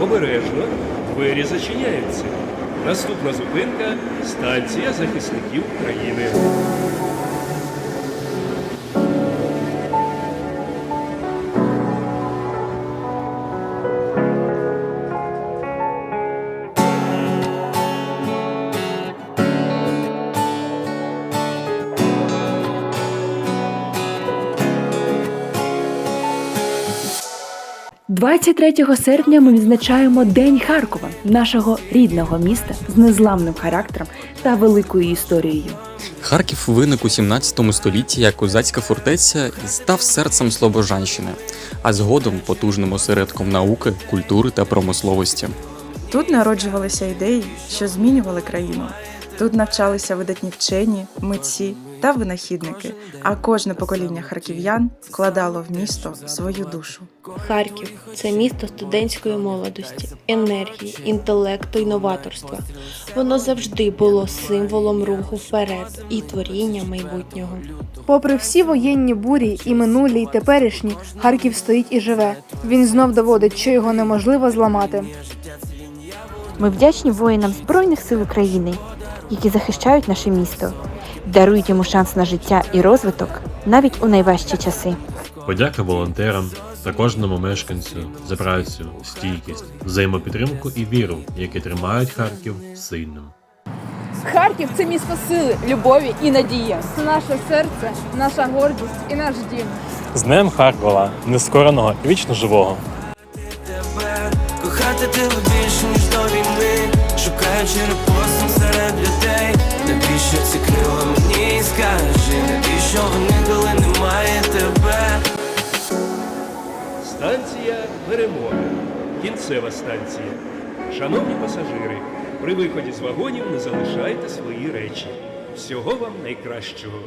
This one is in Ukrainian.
Обережно, двері зачиняються. Наступна зупинка станція захисників України. – 23 серпня ми відзначаємо День Харкова, нашого рідного міста з незламним характером та великою історією. Харків виник у 17 столітті як козацька фортеця і став серцем Слобожанщини, а згодом потужним осередком науки, культури та промисловості. Тут народжувалися ідеї, що змінювали країну. Тут навчалися видатні вчені, митці та винахідники, а кожне покоління харків'ян вкладало в місто свою душу. Харків це місто студентської молодості, енергії, інтелекту і новаторства. Воно завжди було символом руху вперед і творіння майбутнього. Попри всі воєнні бурі, і минулі, і теперішні, Харків стоїть і живе. Він знов доводить, що його неможливо зламати. Ми вдячні воїнам Збройних сил України, які захищають наше місто, дарують йому шанс на життя і розвиток навіть у найважчі часи. Подяка волонтерам та кожному мешканцю за працю, стійкість, взаємопідтримку і віру, які тримають Харків сильним. Харків це місто сили, любові і надії. Це наше серце, наша гордість і наш дім. З Днем Харкова, нескореного і вічно живого. Кохати тебе більше, Шукаючи репостом серед людей Навіщо ці крила мені скажи Навіщо вони, коли немає тебе Станція Перемога. Кінцева станція. Шановні пасажири, при виході з вагонів не залишайте свої речі. Всього вам найкращого.